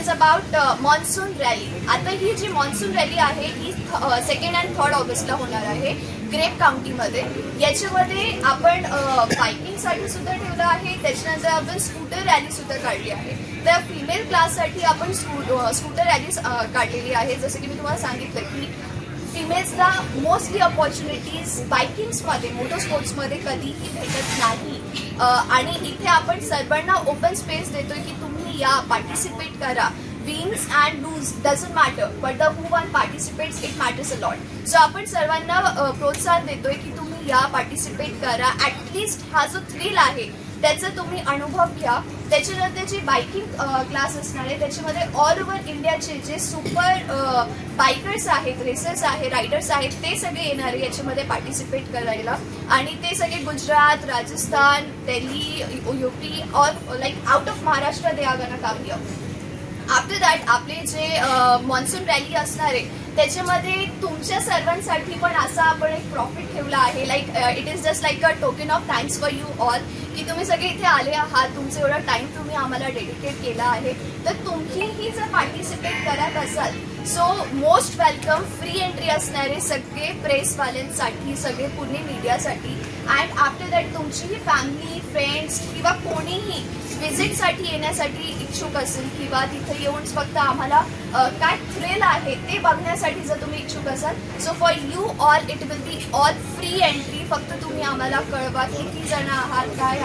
Is about monsoon rally आता ही जी monsoon rally आहे ही second and third ऑगस्टला होणार आहे ग्रेप काउंटीमध्ये याच्यामध्ये आपण uh, बायकिंगसाठी सुद्धा ठेवलं आहे त्याच्यानंतर आपण स्कूटर रॅली सुद्धा काढली आहे. तर फिमेल क्लाससाठी आपण स्कू uh, स्कूटर रॅली uh, काढलेली आहे. जसं की मी तुम्हाला सांगितलं की फिमेल्सला मोस्टली अपॉर्च्युनिटीज बायकिंग्समध्ये मोटर स्पोर्ट्समध्ये कधीही भेटत नाही. आणि इथे आपण सर्वांना ओपन स्पेस देतोय की तुम्ही या पार्टिसिपेट करा. Wins and lose doesn't matter but the who one participates it matters a lot so आपण सर्वांना प्रोत्साहन देतोय की तुम्ही या पार्टिसिपेट करा. ॲटलिस्ट हा जो थ्रिल आहे त्याचा तुम्ही अनुभव घ्या. त्याच्यानंतर जे बायकिंग क्लास असणार आहे त्याच्यामध्ये ऑल ओव्हर इंडियाचे जे सुपर बायकर्स आहेत रेसर्स आहेत रायडर्स आहेत ते सगळे येणार आहे याच्यामध्ये पार्टिसिपेट करायला. आणि ते सगळे गुजरात राजस्थान दिल्ली युपी और like out of Maharashtra they are काम घ्या. आफ्टर दॅट आपले जे मॉन्सून रॅली असणार आहे त्याच्यामध्ये तुमच्या सर्वांसाठी पण असा आपण एक प्रॉफिट ठेवला आहे. Like it is just like a token of thanks for you all की तुम्ही सगळे इथे आले आहात. तुमचं एवढा टाईम तुम्ही आम्हाला डेडिकेट केला आहे. तर तुम्हीही जर पार्टिसिपेट असाल. So most welcome free entry असणारे सगळे प्रेसवाल्यांसाठी सगळे पुणे मीडियासाठी अँड आफ्टर दॅट तुमचीही फॅमिली फ्रेंड्स किंवा कोणीही विजिटसाठी येण्यासाठी इच्छुक असेल किंवा तिथे येऊन फक्त आम्हाला काय थ्रिल आहे ते बघण्यासाठी जर तुम्ही इच्छुक असाल so for you all it will be all free entry फक्त तुम्ही आम्हाला कळवा किती जण आहात काय